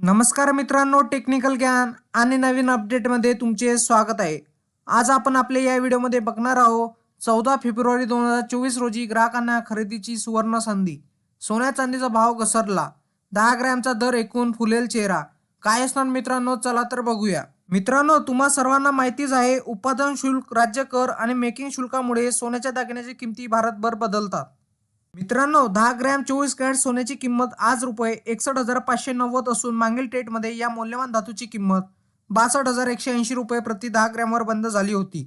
नमस्कार मित्रांनो टेक्निकल ज्ञान आणि नवीन अपडेटमध्ये तुमचे स्वागत आहे. आज आपण आपल्या या व्हिडिओमध्ये बघणार आहोत चौदा फेब्रुवारी दोन हजार चोवीस रोजी ग्राहकांना खरेदीची सुवर्ण संधी. सोन्या चांदीचा भाव घसरला. दहा ग्रॅमचा दर एकूण फुलेल चेहरा. काय असणार मित्रांनो चला तर बघूया. मित्रांनो तुम्हा सर्वांना माहितीच आहे उत्पादन शुल्क राज्य कर आणि मेकिंग शुल्कामुळे सोन्याच्या दागिन्याची किमती भारतभर बदलतात. मित्रांनो दहा ग्रॅम चोवीस कॅरेट सोन्याची किंमत आज रुपये एकसष्ट हजार पाचशे नव्वद असून मागील ट्रेटमध्ये या मौल्यवान धातूची किंमत बासष्ट हजार एकशे ऐंशी रुपये प्रति दहा ग्रॅमवर बंद झाली होती.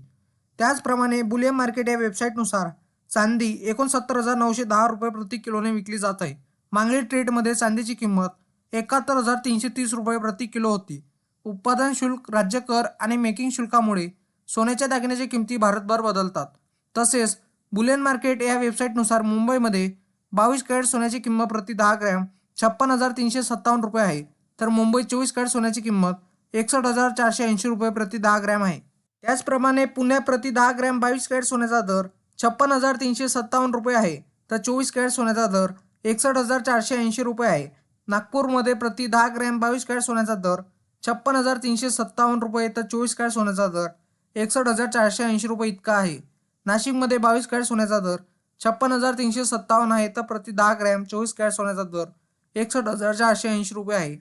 त्याचप्रमाणे बुलियन मार्केट या वेबसाईटनुसार चांदी एकोणसत्तर हजार नऊशे दहा रुपये प्रति किलोने विकली जात आहे. मागील ट्रेटमध्ये चांदीची किंमत एकाहत्तर हजार तीनशे तीस रुपये प्रति किलो होती. उत्पादन शुल्क राज्य कर आणि मेकिंग शुल्कामुळे सोन्याच्या दागिन्याच्या किमती भारतभर बदलतात. तसेच बुलियन मार्केट या वेबसाईटनुसार मुंबईमध्ये बावीस कॅरेट सोन्याची किंमत प्रति दहा ग्रॅम छप्पन हजार तीनशे सत्तावन्न रुपये आहे. तर मुंबईत चोवीस कॅरेट सोन्याची किंमत एकसष्ट हजार चारशे ऐंशी रुपये प्रति दहा ग्रॅम आहे. त्याचप्रमाणे पुण्यात प्रति दहा ग्रॅम बावीस कॅरेट सोन्याचा दर छप्पन हजार तीनशे सत्तावन्न रुपये आहे. तर चोवीस कॅरेट सोन्याचा दर एकसष्ट हजार चारशे ऐंशी रुपये आहे. नागपूरमध्ये प्रति दहा ग्रॅम बावीस कॅरेट सोन्याचा दर छप्पन हजार तीनशे सत्तावन्न रुपये तर चोवीस कॅरेट सोन्याचा दर एकसष्ट हजार चारशे ऐंशी रुपये इतका आहे. नाशिकमध्ये बावीस कॅरेट सोन्याचा दर छप्पन हजार तीनशे सत्तावन्न आहे तर प्रति दहा ग्रॅम चोवीस कॅरेट सोन्याचा दर एकसष्ट हजार चारशे ऐंशी रुपये आहे.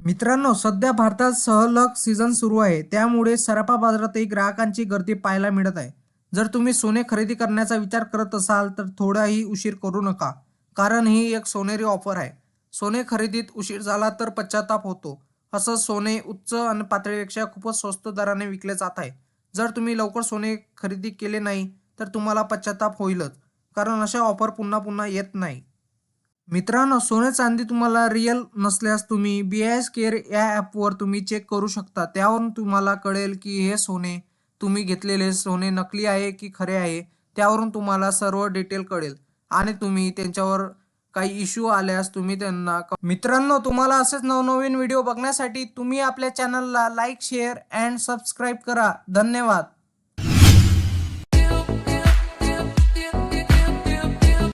मित्रांनो सध्या भारतात सहलग सीझन सुरू आहे. त्यामुळे सराफा बाजारातही ग्राहकांची गर्दी पाहायला मिळत आहे. जर तुम्ही सोने खरेदी करण्याचा विचार करत असाल तर थोडाही उशीर करू नका कारण ही एक सोनेरी ऑफर आहे. सोने खरेदीत उशीर झाला तर पश्चाताप होतो. असं सोने उच्च आणि पातळीपेक्षा खूपच स्वस्त दराने विकले जात आहे. जर तुम्ही लवकर सोने खरेदी केले नाही तर तुम्हाला पश्चाताप होईलच कारण अशा ऑफर पुन्हा पुन्हा येत नाही. मित्रांनो सोने चांदी तुम्हाला रिअल नसल्यास तुम्ही बी एस केअर या ॲपवर तुम्ही चेक करू शकता. त्यावरून तुम्हाला कळेल की हे सोने तुम्ही घेतलेले सोने नकली आहे की खरे आहे त्यावरून तुम्हाला सर्व डिटेल कळेल. आणि तुम्ही त्यांच्यावर काही इश्यू आल्यास तुम्ही त्यांना मित्रांनो तुम्हाला असेच नवनवीन व्हिडिओ बघण्यासाठी तुम्ही आपल्या चॅनलला लाईक शेअर अँड सबस्क्राईब करा. धन्यवाद.